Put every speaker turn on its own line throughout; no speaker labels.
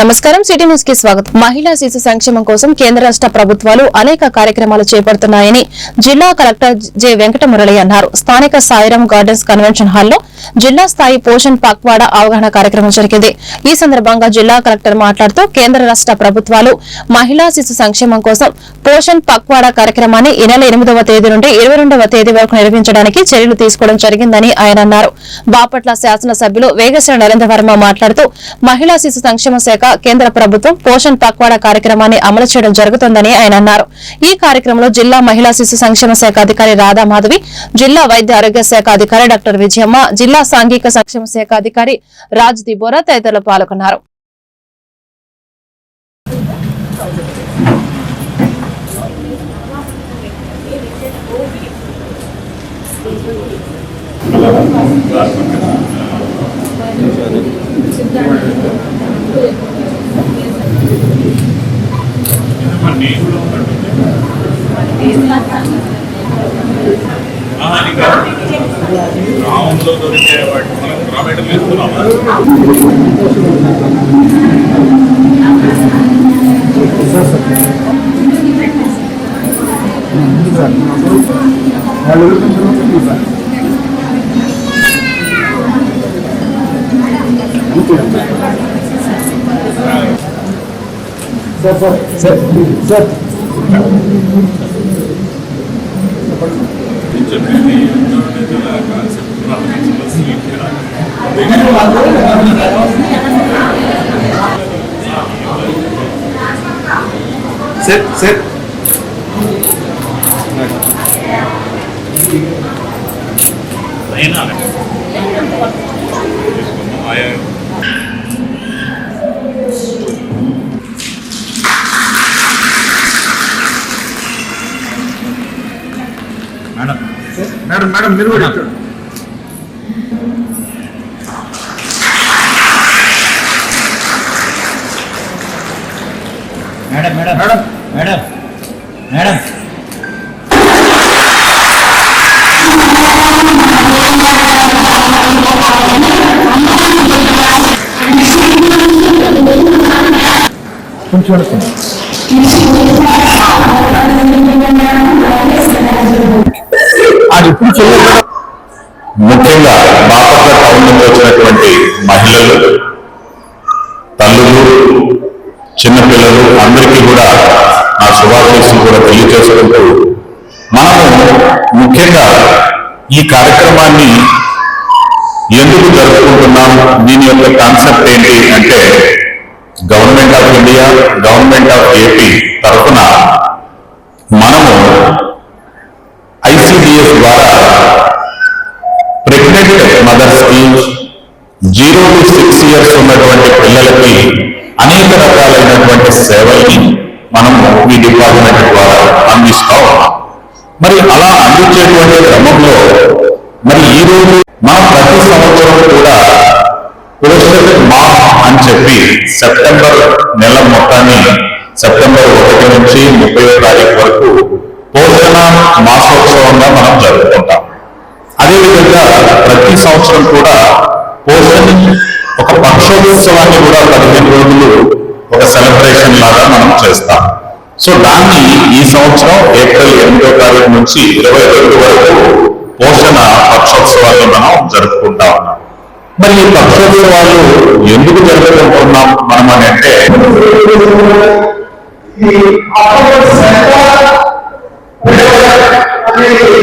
నమస్కారం. సిటీ న్యూస్కి స్వాగతం. మహిళా శిశు సంక్షేమం కోసం కేంద్ర రాష్ట ప్రభుత్వాలు అనేక కార్యక్రమాలు చేపడుతున్నాయని జిల్లా కలెక్టర్ జె వెంకటమురళి అన్నారు. స్థానిక సాయిరాం గార్డెన్స్ కన్వెన్షన్ హాల్లో జిల్లా స్థాయి పోషణ్ పక్వాడ అవగాహన కార్యక్రమం జరిగింది. ఈ సందర్భంగా జిల్లా కలెక్టర్ మాట్లాడుతూ కేంద్ర రాష్ట్ర ప్రభుత్వాలు మహిళా శిశు సంక్షేమం కోసం పోషణ్ పక్వాడ కార్యక్రమాన్ని ఈ నెల ఎనిమిదవ తేదీ నుండి ఇరవై రెండవ తేదీ వరకు నిర్వహించడానికి చర్యలు తీసుకోవడం జరిగిందని ఆయన అన్నారు. బాపట్ల శాసనసభ్యులు వేగశ్రీ నరేంద్ర వర్మ మాట్లాడుతూ మహిళా శిశు సంక్షేమ శాఖ కేంద్ర ప్రభుత్వం పోషణ్ పక్వాడ కార్యక్రమాన్ని అమలు చేయడం జరుగుతుందని ఆయన అన్నారు. ఈ కార్యక్రమంలో జిల్లా మహిళా శిశు సంక్షేమ శాఖ అధికారి రాధా మాధవి జిల్లా వైద్య ఆరోగ్య శాఖ అధికారి డాక్టర్ విజయమ్మ జిల్లా సాంఘిక సంక్షేమ శాఖ అధికారి రాజ్ దిబోరా తదితరులు పాల్గొన్నారు.
గ్రౌండ్లో దొరికే వాటి మనం గ్రామేటర్ తీసుకున్నామా
సార్ సార్ సార్ సార్
నేను చెప్పేది కాన్సెప్ట్ స్లీప్
సార్ సార్
అయినా ఆయా మేడం
మేడం మీరు కూడా ఎప్పుడు చూడలేదు
ముఖ్యంగా బాపట్ల టౌన్ నుంచి వచ్చినటువంటి మహిళలు తల్లులు చిన్నపిల్లలు అందరికీ కూడా నా శుభాకాంక్షలు కూడా తెలియజేసుకుంటూ మనము ముఖ్యంగా ఈ కార్యక్రమాన్ని ఎందుకు జరుపుకుంటున్నాం? దీని యొక్క కాన్సెప్ట్ ఏంటి అంటే government of India government of AP తరఫున మదర్స్కి జీరో టు సిక్స్ ఇయర్స్ ఉన్నటువంటి పిల్లలకి అనేక రకాలైనటువంటి సేవల్ని మనము ఈ డిపార్ట్మెంట్ ద్వారా అందిస్తా ఉన్నాం. మరి అలా అందించేటువంటి క్రమంలో మరి ఈ రోజు మనం ప్రతి సంవత్సరం కూడా పోస్టర్ మా అని చెప్పి సెప్టెంబర్ నెల మొత్తాన్ని సెప్టెంబర్ ఒకటి నుంచి ముప్పై తారీఖు వరకు పోషణ మాసోత్సవంగా మనం జరుపుకుంటాం. అదేవిధంగా ప్రతి సంవత్సరం కూడా పోషణ ఒక పక్షోత్సవాన్ని కూడా పదిహేను రోజులు ఒక సెలబ్రేషన్ లాగా మనం చేస్తాం. సో దాన్ని ఈ సంవత్సరం ఏప్రిల్ ఎనిమిదో తారీఖు నుంచి ఇరవై రెండు వరకు పోషణ పక్షోత్సవాన్ని మనం జరుపుకుంటా ఉన్నాం. మరి ఈ పక్షోత్సవాలు ఎందుకు జరుపుకుంటున్నాం మనం అని అంటే
ఈ అనేది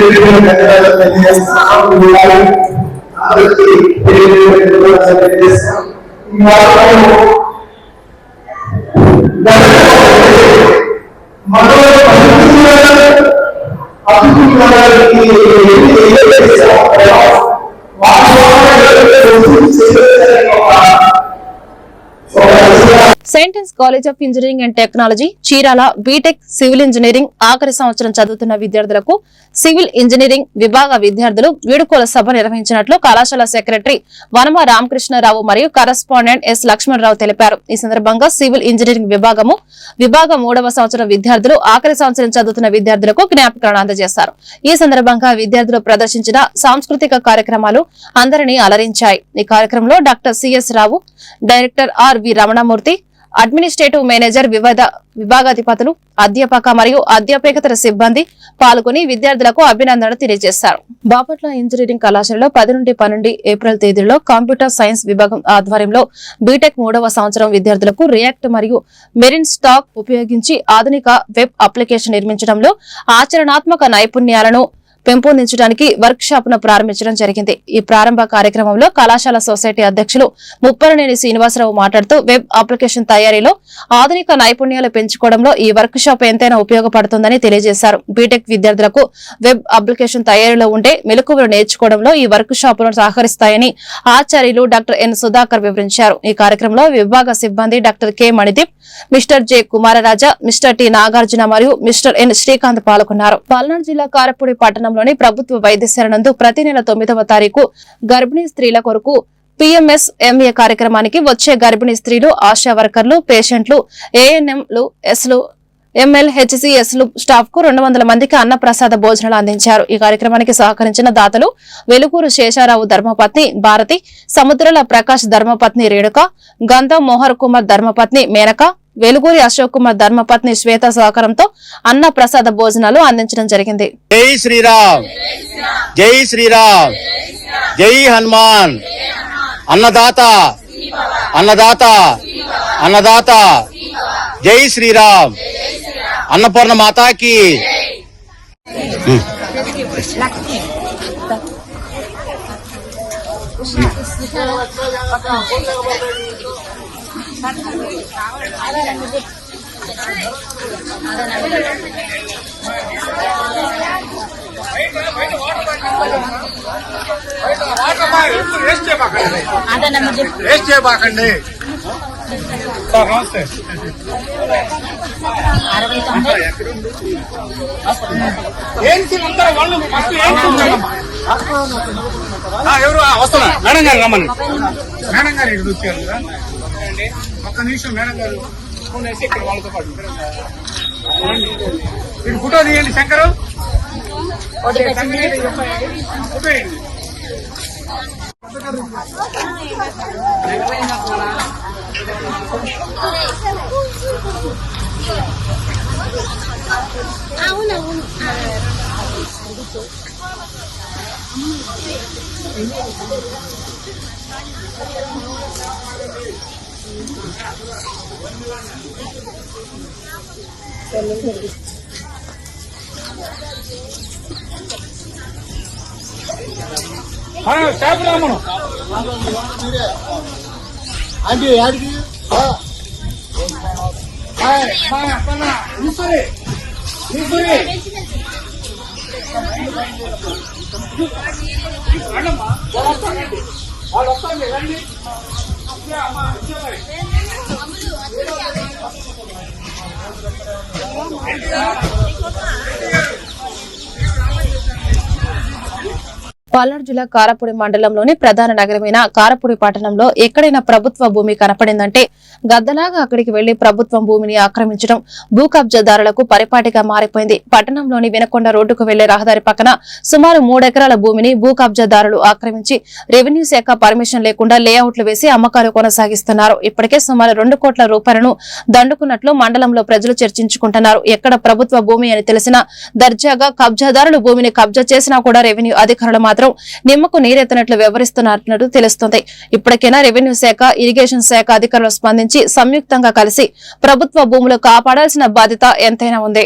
ధన్యవాదాలు తెలియజేస్తున్నాం అందరికీ అదే
సెయింటెన్స్ college of engineering and technology Chirala BTech civil engineering ఆఖరి సంవత్సరం చదువుతున్న విద్యార్థులకు సివిల్ ఇంజనీరింగ్ విభాగ విద్యార్థులు వీడుకోల సభ నిర్వహించినట్లు కళాశాల సెక్రటరీ వనమ రామకృష్ణరావు మరియు కరస్పాండెంట్ ఎస్ లక్ష్మణరావు తెలిపారు. ఈ సందర్భంగా సివిల్ ఇంజనీరింగ్ విభాగము విభాగం మూడవ సంవత్సరం విద్యార్థులు ఆఖరి సంవత్సరం చదువుతున్న విద్యార్థులకు జ్ఞాపకాలను అందజేశారు. ఈ సందర్భంగా విద్యార్థులు ప్రదర్శించిన సాంస్కృతిక కార్యక్రమాలు అందరినీ అలరించాయి. ఈ కార్యక్రమంలో doctor CS Rao director R V Ramanamurthy administrative manager వివిధ విభాగాధిపతులు అధ్యాపక మరియు అధ్యాపకేతర సిబ్బంది పాల్గొని విద్యార్థులకు అభినందనలు తెలియజేశారు. బాపట్ల ఇంజనీరింగ్ కళాశాలలో పది నుండి పన్నెండు ఏప్రిల్ తేదీలో కంప్యూటర్ సైన్స్ విభాగం ఆధ్వర్యంలో బీటెక్ మూడవ సంవత్సరం విద్యార్థులకు రియాక్ట్ మరియు మెరిన్ స్టాక్ ఉపయోగించి ఆధునిక వెబ్ అప్లికేషన్ నిర్మించడంలో ఆచరణాత్మక నైపుణ్యాలను పెంపొందించడానికి వర్క్ షాప్ను ప్రారంభించడం జరిగింది. ఈ ప్రారంభ కార్యక్రమంలో కళాశాల సొసైటీ అధ్యక్షులు ముప్పరనేని శ్రీనివాసరావు మాట్లాడుతూ వెబ్ అప్లికేషన్ తయారీలో ఆధునిక నైపుణ్యాలు పెంచుకోవడంలో ఈ వర్క్ షాప్ ఎంతైనా ఉపయోగపడుతుందని తెలియజేశారు. బీటెక్ విద్యార్థులకు వెబ్ అప్లికేషన్ తయారీలో ఉండే మెలకువలు నేర్చుకోవడంలో ఈ వర్క్ షాపులను సహకరిస్తాయని ఆచార్యులు డాక్టర్ ఎన్ సుధాకర్ వివరించారు. ఈ కార్యక్రమంలో విభాగ సిబ్బంది doctor K Manideep mister J Kumararaja mister T Nagarjuna మరియు మిస్టర్ ఎన్ శ్రీకాంత్ పాల్గొన్నారు. పల్నాడు జిల్లా కారపూడి పట్టణం పట్టణంలోని ప్రభుత్వ వైద్యశాల నందు ప్రతి నెల తొమ్మిదవ తారీఖు గర్భిణీ స్త్రీల కొరకు పిఎంఎస్ ఎంఏ కార్యక్రమానికి వచ్చే గర్భిణీ స్త్రీలు ఆశా వర్కర్లు పేషెంట్లు ఏఎన్ఎంలు ఎస్లు ఎంఎల్హెచ్సిఎస్లు స్టాఫ్కు రెండు వందల మందికి అన్నప్రసాద భోజనాలు అందించారు. ఈ కార్యక్రమానికి సహకరించిన దాతలు వెలుగూరు శేషారావు ధర్మపత్ని భారతి సముద్రాల ప్రకాష్ ధర్మపత్ని రేణుక గంధం మోహర్ కుమార్ ధర్మపత్ని మేనక వెలుగూరి అశోక్ కుమార్ ధర్మపత్ని శ్వేత సహకారంతో అన్న ప్రసాద భోజనాలు అందించడం జరిగింది.
జై శ్రీరామ్. జై శ్రీరామ్. జై హనుమాన్. అన్నదాత. అన్నదాత. అన్నదాత. జై శ్రీరామ్. అన్నపూర్ణ మాతాకి.
వేస్ట్ చేయబాకండి వేస్ట్ చేయబాకండి సార్ నమస్తే ఏంటి అంతా వాళ్ళు ఫస్ట్ ఏంటి ఎవరు? ఆ, వస్తున్నా. మేడం గారు రమ్మని. మేడం గారు ఇక్కడ వచ్చారు ఒక్క నిమిషం మేడం గారు ఫోన్ వేసి ఇక్కడ వాళ్ళతో పాటు మీరు ఫోటో తీయండి శంకరు. ఆ, స్టాఫ్ రామను.
అంటే యాడికి?
ఈశ్వరి ఈశ్వరి వాళ్ళు వస్తారండి రండి. ఇచ్చే
పల్నాడు జిల్లా కారపూడి మండలంలోని ప్రధాన నగరమైన కారపూడి పట్టణంలో ఎక్కడైనా ప్రభుత్వ భూమి కనపడిందంటే గద్దలాగా అక్కడికి వెళ్ళి ప్రభుత్వం భూమిని ఆక్రమించడం భూ కబ్జాదారులకు పరిపాటిగా మారిపోయింది. పట్టణంలోని వినకొండ రోడ్డుకు వెళ్ళే రహదారి పక్కన సుమారు మూడెకరాల భూమిని భూ కబ్జాదారులు ఆక్రమించి రెవెన్యూ శాఖ పర్మిషన్ లేకుండా లేఅవుట్లు వేసి అమ్మకాలు కొనసాగిస్తున్నారు. ఇప్పటికే సుమారు రెండు కోట్ల రూపాయలను దండుకున్నట్లు మండలంలో ప్రజలు చర్చించుకుంటున్నారు. ఎక్కడ ప్రభుత్వ భూమి అని తెలిసినా దర్జాగా కబ్జాదారులు భూమిని కబ్జా చేసినా కూడా రెవెన్యూ అధికారులు మాత్రం నిమ్మకు నీరెత్తనట్లు వివరిస్తున్నట్లు తెలుస్తుంది. ఇప్పటికైనా రెవెన్యూ శాఖ ఇరిగేషన్ శాఖ అధికారులు స్పందించి సంయుక్తంగా కలిసి ప్రభుత్వ భూములు కాపాడాల్సిన బాధ్యత ఎంతైనా ఉంది.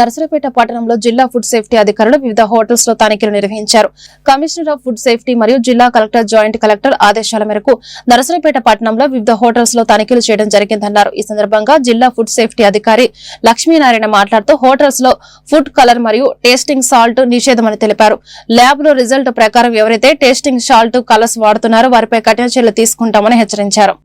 నర్సరావుపేట పట్టణంలో జిల్లా ఫుడ్ సేఫ్టీ అధికారులు వివిధ హోటల్స్లో తనిఖీలు నిర్వహించారు. కమిషనర్ ఆఫ్ ఫుడ్ సేఫ్టీ మరియు జిల్లా కలెక్టర్ జాయింట్ కలెక్టర్ ఆదేశాల మేరకు నర్సరావుపేట పట్టణంలో వివిధ హోటల్స్లో తనిఖీలు చేయడం జరిగిందన్నారు. ఈ సందర్భంగా జిల్లా ఫుడ్ సేఫ్టీ అధికారి లక్ష్మీనారాయణ మాట్లాడుతూ హోటల్స్లో ఫుడ్ కలర్ మరియు టేస్టింగ్ సాల్ట్ నిషేధమని తెలిపారు. ల్యాబ్లో రిజల్ట్ ప్రకారం ఎవరైతే టేస్టింగ్ సాల్ట్ కలర్స్ వాడుతున్నారో వారిపై కఠిన చర్యలు తీసుకుంటామని హెచ్చరించారు.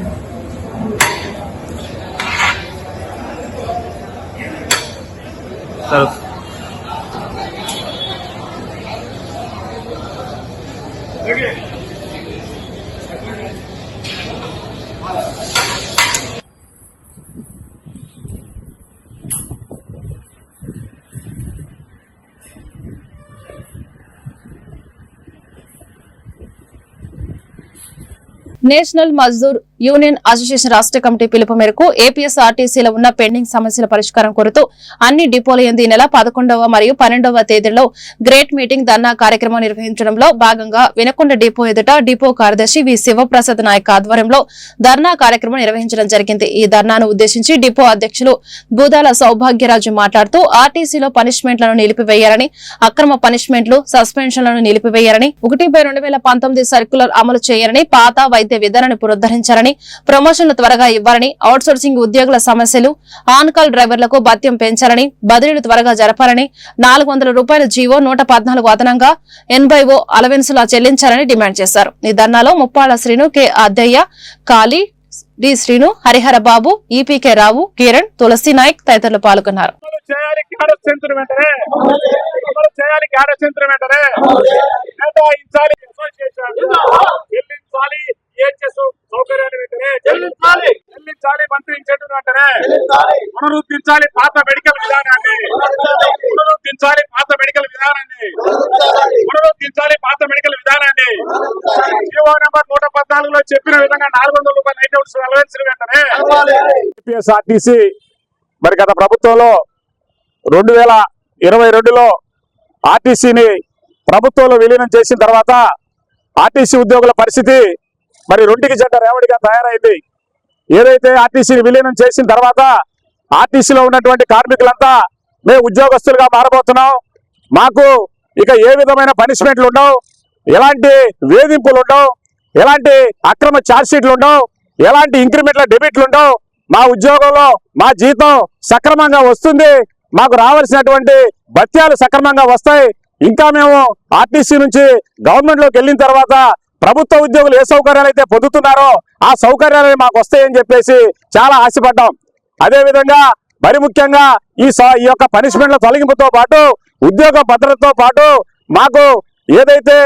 నేషనల్ మజ్దూర్ యూనియన్ అసోసియేషన్ రాష్ట్ర కమిటీ పిలుపు మేరకు ఏపీఎస్ఆర్టీసీలో ఉన్న పెండింగ్ సమస్యల పరిష్కారం కోరుతూ అన్ని డిపోల యందు ఈ నెల పదకొండవ మరియు పన్నెండవ తేదీలో గ్రేట్ మీటింగ్ ధర్నా కార్యక్రమం నిర్వహించడంలో భాగంగా వినకొండ డిపో ఎదుట డిపో కార్యదర్శి వి శివప్రసాద్ నాయక్ ఆధ్వర్యంలో ధర్నా కార్యక్రమం నిర్వహించడం జరిగింది. ఈ ధర్నాను ఉద్దేశించి డిపో అధ్యక్షులు బూదాల సౌభాగ్యరాజు మాట్లాడుతూ ఆర్టీసీలో పనిష్మెంట్లను నిలిపివేయాలని అక్రమ పనిష్మెంట్లు సస్పెన్షన్లను నిలిపివేయాలని ఒకటి బై రెండు వేల పంతొమ్మిది సర్క్యులర్ అమలు చేయాలని పాత వైద్య విధానాన్ని చేయాలని ప్రమోషన్లు త్వరగా ఇవ్వాలని అవుట్సోర్సింగ్ ఉద్యోగుల సమస్యలు ఆన్ కాల్ డ్రైవర్లకు భత్యం పెంచాలని బదిలీలు త్వరగా జరపాలని నాలుగు వందల రూపాయల జీవో నూట పద్నాలుగు అదనంగా ఎన్బైఓ అలవెన్సులా చెల్లించాలని డిమాండ్ చేశారు. ఈ ధర్నాలో Muppalla Srinu K Addayya Kali D Srinu Harihara Babu EPK Rao Kiran Tulasi Naik తదితరులు పాల్గొన్నారు.
చేయాలి చెల్లించాలి సౌకర్యాన్ని చెల్లించాలి. చెల్లించాలి వెంటనే పునరుద్ధరించాలి పాత మెడికల్ విధానాన్ని. పునరుద్ధరించాలి. పాత మెడికల్ విధానాన్ని. పునరుద్ధరించాలి. పాత మెడికల్ విధానాన్ని. జీవో నెంబర్ నూట పద్నాలుగులో చెప్పిన విధంగా నాలుగు వందల రూపాయల నైట్ అవుట్స్ అలవెన్స్ వెంటనే మరి గత ప్రభుత్వంలో రెండు వేల ఇరవై రెండులో ఆర్టీసీని ప్రభుత్వంలో విలీనం చేసిన తర్వాత ఆర్టీసీ ఉద్యోగుల పరిస్థితి మరి రెండుకి జంట రేవడిగా తయారైంది. ఏదైతే ఆర్టీసీని విలీనం చేసిన తర్వాత ఆర్టీసీలో ఉన్నటువంటి కార్మికులంతా మేము ఉద్యోగస్తులుగా మారబోతున్నాం. మాకు ఇక ఏ విధమైన పనిష్మెంట్లు ఉండవు. ఎలాంటి వేధింపులు ఉండవు. ఎలాంటి అక్రమ ఛార్జ్షీట్లు ఉండవు. ఎలాంటి ఇంక్రిమెంట్ల డెబిట్లు ఉండవు. మా ఉద్యోగంలో మా జీతం సక్రమంగా వస్తుంది. మాకు రావాల్సినటువంటి భత్యాలు సక్రమంగా వస్తాయి. ఇంకా మేము ఆర్టీసీ నుంచి గవర్నమెంట్లోకి వెళ్ళిన తర్వాత ప్రభుత్వ ఉద్యోగులు ఏ సౌకర్యాలు అయితే పొందుతున్నారో ఆ సౌకర్యాలు మాకు వస్తాయని చెప్పేసి చాలా ఆశపడ్డాం. అదేవిధంగా మరి ముఖ్యంగా ఈ స- ఈ యొక్క పనిష్మెంట్ల తొలగింపుతో పాటు ఉద్యోగ భద్రతతో పాటు మాకు ఏదైతే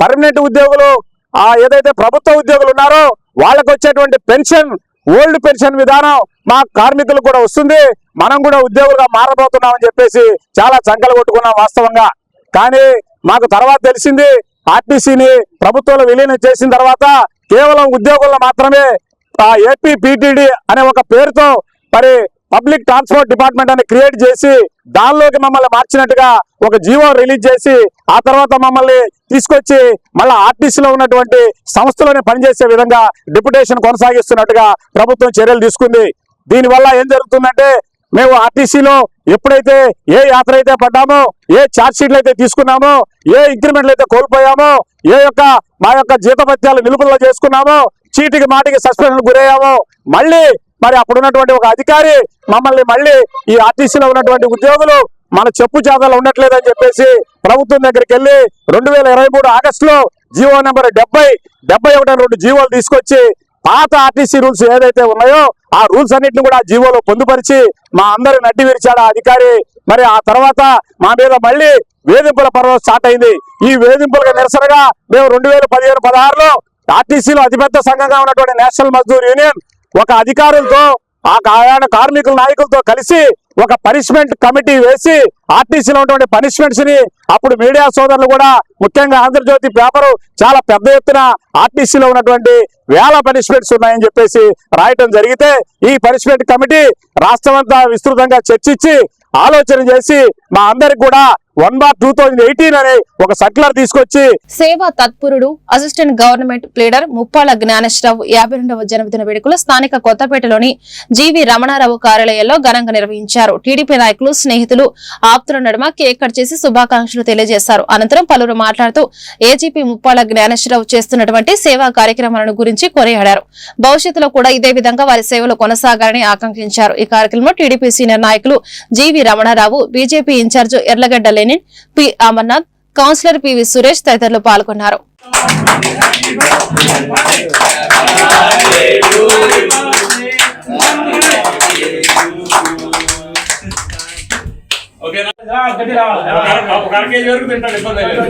పర్మనెంట్ ఉద్యోగులు ఆ ఏదైతే ప్రభుత్వ ఉద్యోగులు ఉన్నారో వాళ్ళకు వచ్చేటువంటి పెన్షన్ ఓల్డ్ పెన్షన్ విధానం మా కార్మికులకు కూడా వస్తుంది. మనం కూడా ఉద్యోగులుగా మారబోతున్నామని చెప్పేసి చాలా చంకలు కొట్టుకున్నాం వాస్తవంగా. కానీ మాకు తర్వాత తెలిసింది ఆర్టీసీని ప్రభుత్వంలో విలీనం చేసిన తర్వాత కేవలం ఉద్యోగుల్లో మాత్రమే ఆ ఏపీ పీటీడీ అనే ఒక పేరుతో మరి పబ్లిక్ ట్రాన్స్పోర్ట్ డిపార్ట్మెంట్ అని క్రియేట్ చేసి దానిలోకి మమ్మల్ని మార్చినట్టుగా ఒక జీవో రిలీజ్ చేసి ఆ తర్వాత మమ్మల్ని తీసుకొచ్చి మళ్ళీ ఆర్టీసీలో ఉన్నటువంటి సంస్థలోనే పనిచేసే విధంగా డిప్యుటేషన్ కొనసాగిస్తున్నట్టుగా ప్రభుత్వం చర్యలు తీసుకుంది. దీనివల్ల ఏం జరుగుతుందంటే మేము ఆర్టీసీలో ఎప్పుడైతే ఏ యాత్ర అయితే పడ్డామో ఏ ఛార్జ్షీట్లు అయితే తీసుకున్నామో ఏ ఇంక్రిమెంట్లు అయితే కోల్పోయామో ఏ యొక్క మా యొక్క జీతభత్యాలు నిలుపుదల చేసుకున్నామో చీటికి మాటికి సస్పెన్షన్ గురయ్యామో మళ్ళీ మరి అప్పుడు ఉన్నటువంటి ఒక అధికారి మమ్మల్ని మళ్ళీ ఈ ఆర్టీసీలో ఉన్నటువంటి ఉద్యోగులు మన చెప్పు జాతలు ఉండట్లేదని చెప్పేసి ప్రభుత్వం దగ్గరికి వెళ్ళి రెండు వేల ఇరవై మూడు ఆగస్టులో జీవో నెంబర్ డెబ్బై డెబ్బై ఒకటి రెండు జీవోలు తీసుకొచ్చి పాత ఆర్టీసీ రూల్స్ ఏదైతే ఉన్నాయో ఆ రూల్స్ అన్నింటిని కూడా జీవోలో పొందుపరిచి మా అందరూ నడ్డి విరిచాడు అధికారి. మరి ఆ తర్వాత మా మీద మళ్ళీ వేధింపుల పర్వం స్టార్ట్ అయింది. ఈ వేధింపులకు నిరసనగా మేము రెండు వేల పదిహేను పదహారులో ఆర్టీసీలో అతిపెద్ద సంఘంగా ఉన్నటువంటి నేషనల్ మజ్దూర్ యూనియన్ ఒక అధికారులతో ఆ ఆయన కార్మికుల నాయకులతో కలిసి ఒక పనిష్మెంట్ కమిటీ వేసి ఆర్టీసీలో ఉన్నటువంటి పనిష్మెంట్స్ని అప్పుడు మీడియా సోదరులు కూడా ముఖ్యంగా ఆంధ్రజ్యోతి పేపరు చాలా పెద్ద ఎత్తున ఆర్టీసీలో ఉన్నటువంటి వేల పనిష్మెంట్స్ ఉన్నాయని చెప్పేసి రాయటం జరిగితే ఈ పనిష్మెంట్ కమిటీ రాష్ట్రమంతా విస్తృతంగా చర్చించి ఆలోచన చేసి మా అందరికి కూడా
one bar two thousand eighteen అనే ఒక సర్క్యులర్ తీసుకొచ్చి
సేవా తత్పురుడు assistant government pleader Muppala Jnaneswararao యాభై రెండవ జన్మదిన వేడుకలు స్థానిక కొత్తపేటలోని జీవి రమణారావు కార్యాలయంలో ఘనంగా నిర్వహించారు. టీడీపీ నాయకులు స్నేహితులు ఆప్తుల నడుమ కేక్ కట్ చేసి శుభాకాంక్షలు తెలియజేశారు. అనంతరం పలువురు మాట్లాడుతూ ఏజీపీ ముప్పాల జ్ఞానేశ్వరరావు చేస్తున్నటువంటి సేవా కార్యక్రమాలను గురించి కొనియాడారు. భవిష్యత్తులో కూడా ఇదే విధంగా వారి సేవలు కొనసాగాలని ఆకాంక్షించారు. ఈ కార్యక్రమంలో టీడీపీ సీనియర్ నాయకులు GV Ramanarao BJP incharge Erlagadda Lenin P Amarnath councillor PV Suresh తదితరులు పాల్గొన్నారు
ఒక అర కేజీ వరకు తింటాడు ఇబ్బంది లేదు.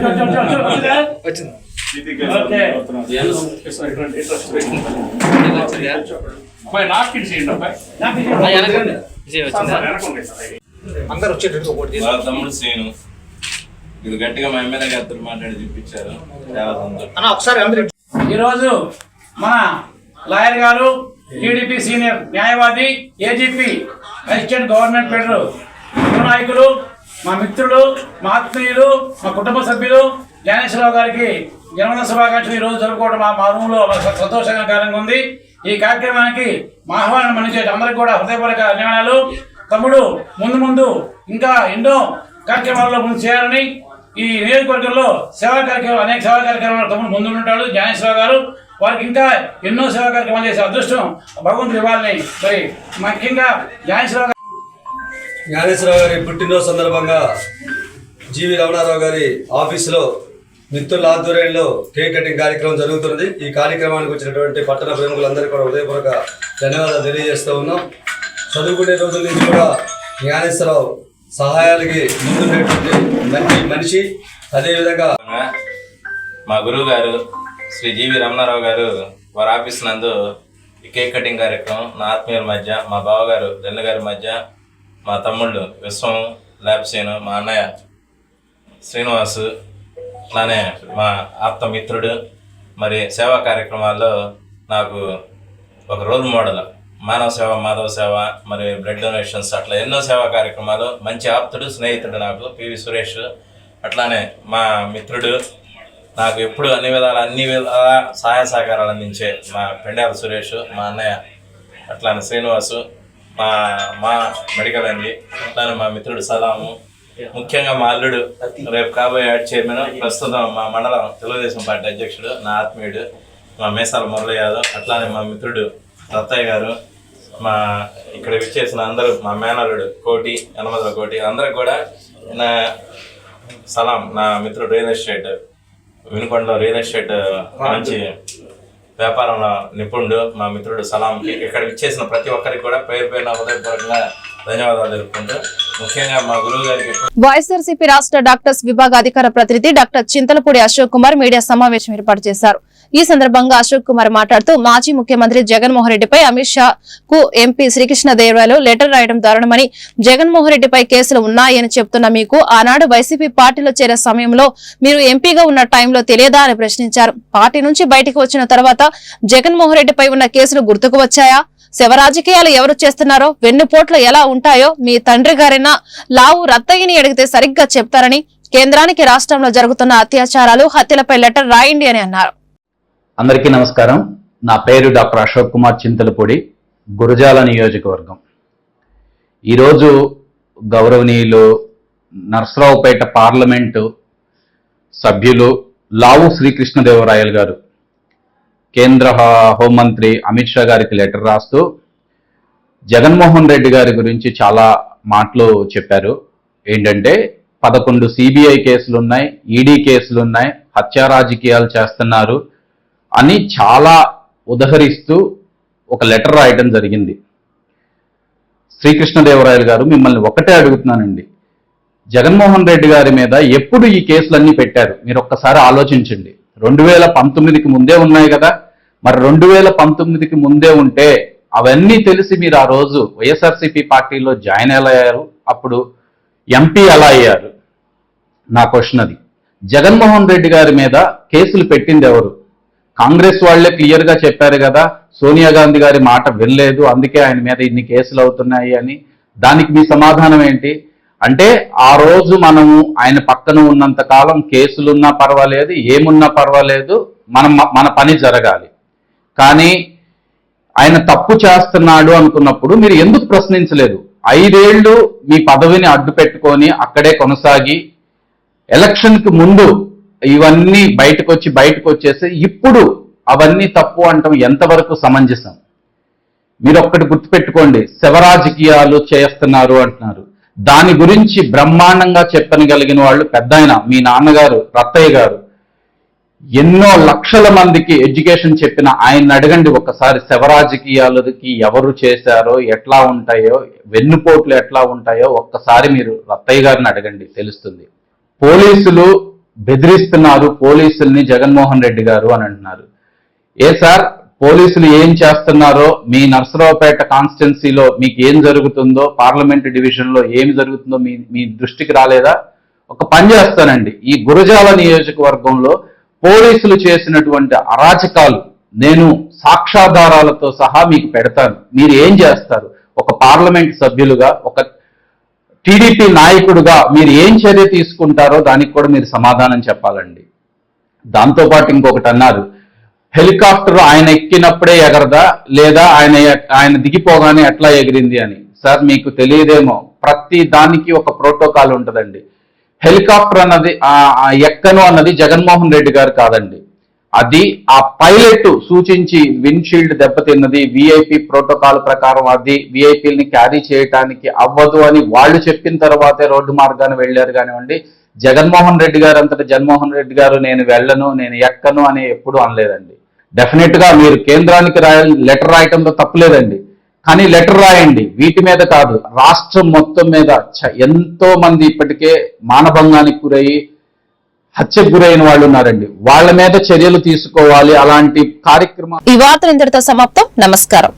అబ్బాయి నాప్కిన్ చేయండి అబ్బాయి వెనకుండి సార్.
వాళ్ళ తమ్ముడు శ్రీను ఇది గట్టిగా మా ఎమ్మెల్యే గారితో మాట్లాడి చూపించారు. చాలా సంతోషం.
ఈరోజు మన లాయర్ గారు టీడీపీ సీనియర్ న్యాయవాది ఏజీపీ అసిస్టెంట్ గవర్నమెంట్ ఫెడరల్ నాయకులు మా మిత్రులు మా ఆత్మీయులు మా కుటుంబ సభ్యులు జ్ఞానేశ్వరరావు గారికి జన్మదిన శుభాకాంక్షలు ఈ రోజు జరుపుకోవడం మా రూమ్లో సంతోషకరంగా ఉంది. ఈ కార్యక్రమానికి మా ఆహ్వానం మన్నించే అందరికీ కూడా హృదయపూర్వక ధన్యవాదాలు. తమ్ముడు ముందు ముందు ఇంకా ఎన్నో కార్యక్రమాల్లో ముందు చేయాలని ఈ నియోజకవర్గంలో సేవా కార్యక్రమాలు అనేక సేవా కార్యక్రమాలు తమ్ముడు ముందుంటాడు జ్ఞానేశ్వరరావు గారు. వారికి ఇంకా ఎన్నో సేవా కార్యక్రమాలు చేసే అదృష్టం భగవంతుడు ఇవ్వాలని మరి ముఖ్యంగా జ్ఞానేశ్వరరావు గారు
జ్ఞానేశ్వరరావు గారి పుట్టినరోజు సందర్భంగా జీవి రమణారావు గారి ఆఫీసులో మిత్రుల ఆధ్వర్యంలో కేక్ కటింగ్ కార్యక్రమం జరుగుతున్నది. ఈ కార్యక్రమానికి వచ్చినటువంటి పట్టణ ప్రముఖులందరికీ కూడా హృదయపూర్వక ధన్యవాదాలు తెలియజేస్తూ ఉన్నాం. చదువుకునే రోజుల నుంచి కూడా జ్ఞానేశ్వరరావు సహాయాలకి ముందున్నటువంటి మంచి మనిషి అదేవిధంగా
మా గురువు గారు శ్రీ జీవి రమణారావు గారు వారి ఆఫీస్ నందు ఈ కేక్ కటింగ్ కార్యక్రమం నా ఆత్మీయుల మధ్య మా బావగారు దెల్ల గారి మధ్య మా తమ్ముళ్ళు విశ్వం లాబ్సేను మా అన్నయ్య శ్రీనివాసు అలానే మా ఆప్త మిత్రుడు. మరి సేవా కార్యక్రమాల్లో నాకు ఒక రోల్ మోడల్. మానవ సేవ మాధవ సేవ మరి బ్లడ్ డొనేషన్స్ అట్లా ఎన్నో సేవా కార్యక్రమాలు. మంచి ఆప్తుడు స్నేహితుడు నాకు పివి సురేష్. అట్లానే మా మిత్రుడు. నాకు ఎప్పుడు అన్ని విధాల అన్ని విధాల సహాయ సహకారాలు అందించే మా పెండాల సురేష్ మా అన్నయ్య. అట్లానే శ్రీనివాసు మా మా మెడికల్ అండి అట్లానే మా మిత్రుడు సలాము ముఖ్యంగా మా అల్లుడు రేపు కాబోయే యాడ్ చైర్మన్ ప్రస్తుతం మా మండలం తెలుగుదేశం పార్టీ అధ్యక్షుడు నా ఆత్మీయుడు మా మేసాల మురళి యాదవ్. అట్లానే మా మిత్రుడు రత్తయ్య గారు మా ఇక్కడ విచ్చేసిన అందరూ మా మేనల్లుడు కోటి యనమదల కోటి అందరికి కూడా నా సలాం నా మిత్రుడు రియల్ ఎస్టేట్ వినుకొండలో రియల్ ఎస్టేట్ మంచి వ్యాపారంలో నిపుణుడు మా మిత్రుడు సలాంకి ఇక్కడ విచ్చేసిన ప్రతి ఒక్కరికి కూడా పేరు పేరున హృదయపూర్వకంగా ధన్యవాదాలు తెలుపుకుంటూ ముఖ్యంగా మా గురువు గారికి
వైఎస్ఆర్సీపీ రాష్ట్ర డాక్టర్స్ విభాగ అధికార ప్రతినిధి డాక్టర్ చింతలపూడి అశోక్ కుమార్ మీడియా సమావేశం ఏర్పాటు చేశారు. ఈ సందర్భంగా అశోక్ కుమార్ మాట్లాడుతూ మాజీ ముఖ్యమంత్రి జగన్మోహన్ రెడ్డిపై అమిత్ షా కు ఎంపీ శ్రీకృష్ణదేవరాయలు లెటర్ రాయడం దారుణమని జగన్మోహన్ రెడ్డిపై కేసులు ఉన్నాయని చెప్తున్న మీకు ఆనాడు వైసీపీ పార్టీలో చేరే సమయంలో మీరు ఎంపీగా ఉన్న టైంలో తెలియదా అని ప్రశ్నించారు. పార్టీ నుంచి బయటకు వచ్చిన తర్వాత జగన్మోహన్ రెడ్డిపై ఉన్న కేసులు గుర్తుకు వచ్చాయా? శవ రాజకీయాలు ఎవరు చేస్తున్నారో వెన్నుపోట్లు ఎలా ఉంటాయో మీ తండ్రి గారైన లావు రత్తయ్యని అడిగితే సరిగ్గా చెప్తారని కేంద్రానికి రాష్ట్రంలో జరుగుతున్న అత్యాచారాలు హత్యలపై లెటర్ రాయండి అని అన్నారు.
అందరికీ నమస్కారం. నా పేరు డాక్టర్ అశోక్ కుమార్ చింతలపూడి గురజాల నియోజకవర్గం. ఈరోజు గౌరవనీయులు నర్సరావుపేట పార్లమెంటు సభ్యులు లావు శ్రీకృష్ణదేవరాయలు గారు కేంద్ర హోంమంత్రి అమిత్ షా గారికి లెటర్ రాస్తూ జగన్మోహన్ రెడ్డి గారి గురించి చాలా మాటలు చెప్పారు. ఏంటంటే పదకొండు సిబిఐ కేసులు ఉన్నాయి ఈడీ కేసులున్నాయి హత్యా రాజకీయాలు చేస్తున్నారు అని చాలా ఉదహరిస్తూ ఒక లెటర్ రాయటం జరిగింది. శ్రీకృష్ణదేవరాయలు గారు మిమ్మల్ని ఒకటే అడుగుతున్నానండి. జగన్మోహన్ రెడ్డి గారి మీద ఎప్పుడు ఈ కేసులన్నీ పెట్టారు? మీరు ఒక్కసారి ఆలోచించండి. రెండు వేల పంతొమ్మిదికి ముందే ఉన్నాయి కదా. మరి రెండు వేల పంతొమ్మిదికి ముందే ఉంటే అవన్నీ తెలిసి మీరు ఆ రోజు వైఎస్ఆర్సీపీ పార్టీలో జాయిన్ ఎలా అయ్యారు. అప్పుడు ఎంపీ ఎలా అయ్యారు? నా క్వశ్చన్ అది. జగన్మోహన్ రెడ్డి గారి మీద కేసులు పెట్టింది ఎవరు? కాంగ్రెస్ వాళ్ళే క్లియర్గా చెప్పారు కదా సోనియా గాంధీ గారి మాట వినలేదు అందుకే ఆయన మీద ఇన్ని కేసులు అవుతున్నాయి అని. దానికి మీ సమాధానం ఏంటి? అంటే ఆ రోజు మనము ఆయన పక్కన ఉన్నంత కాలం కేసులున్నా పర్వాలేదు ఏమున్నా పర్వాలేదు మనం మన పని జరగాలి. కానీ ఆయన తప్పు చేస్తున్నాడు అనుకున్నప్పుడు మీరు ఎందుకు ప్రశ్నించలేదు? ఐదేళ్ళు మీ పదవిని అడ్డు పెట్టుకొని అక్కడే కొనసాగి ఎలక్షన్కి ముందు ఇవన్నీ బయటకు వచ్చి బయటకు వచ్చేసి ఇప్పుడు అవన్నీ తప్పు అంటాం ఎంతవరకు సమంజసం? మీరు ఒక్కటి గుర్తుపెట్టుకోండి శవరాజకీయాలు చేస్తున్నారు అంటున్నారు. దాని గురించి బ్రహ్మాండంగా చెప్పనగలిగిన వాళ్ళు పెద్ద మీ నాన్నగారు రత్తయ్య గారు. ఎన్నో లక్షల మందికి ఎడ్యుకేషన్ చెప్పిన ఆయన అడగండి ఒకసారి శవరాజకీయాలకి ఎవరు చేశారో ఎట్లా ఉంటాయో వెన్నుపోట్లు ఎట్లా ఉంటాయో ఒక్కసారి మీరు రత్తయ్య గారిని అడగండి తెలుస్తుంది. పోలీసులు బెదిరిస్తున్నారు పోలీసుల్ని జగన్మోహన్ రెడ్డి గారు అని అంటున్నారు. ఏ సార్? పోలీసులు ఏం చేస్తున్నారో మీ నర్సరావుపేట కాన్స్టిట్యున్సీలో మీకు ఏం జరుగుతుందో పార్లమెంట్ డివిజన్లో ఏమి ఏం జరుగుతుందో మీ మీ దృష్టికి రాలేదా? ఒక పని చేస్తానండి. ఈ గురజాల నియోజకవర్గంలో పోలీసులు చేసినటువంటి అరాచకాలు నేను సాక్షాధారాలతో సహా మీకు పెడతాను. మీరు ఏం చేస్తారు? ఒక పార్లమెంట్ సభ్యులుగా ఒక టీడీపీ నాయకుడుగా మీరు ఏం చర్య తీసుకుంటారో దానికి కూడా మీరు సమాధానం చెప్పాలండి. దాంతోపాటు ఇంకొకటి అన్నారు. హెలికాప్టర్ ఆయన ఎక్కినప్పుడే ఎగరదా? లేదా ఆయన ఆయన దిగిపోగానే ఎట్లా ఎగిరింది అని? సార్ మీకు తెలియదేమో. ప్రతి దానికి ఒక ప్రోటోకాల్ ఉంటుందండి. హెలికాప్టర్ అన్నది ఎక్కను అన్నది జగన్మోహన్ రెడ్డి గారు కాదండి. అది ఆ పైలట్ సూచించి విండ్షీల్డ్ దెబ్బతిన్నది విఐపి ప్రోటోకాల్ ప్రకారం అది విఐపీలని క్యారీ చేయటానికి అవ్వదు అని వాళ్ళు చెప్పిన తర్వాతే రోడ్డు మార్గాన్ని వెళ్ళారు కానివ్వండి. జగన్మోహన్ రెడ్డి గారు అంతటా జగన్మోహన్ రెడ్డి గారు నేను వెళ్ళను నేను ఎక్కను అని ఎప్పుడు అనలేదండి. డెఫినెట్గా మీరు కేంద్రానికి రాయ లెటర్ రాయటంలో తప్పులేదండి. కానీ లెటర్ రాయండి. వీటి మీద కాదు. రాష్ట్రం మొత్తం మీద చ- ఎంతో మంది ఇప్పటికే మానభంగానికి గురయ్యి హత్యకు గురైన వాళ్ళు ఉన్నారండి. వాళ్ళ మీద చర్యలు తీసుకోవాలి. అలాంటి కార్యక్రమం
ఈ వార్త ఇంతటితో సమాప్తం. నమస్కారం.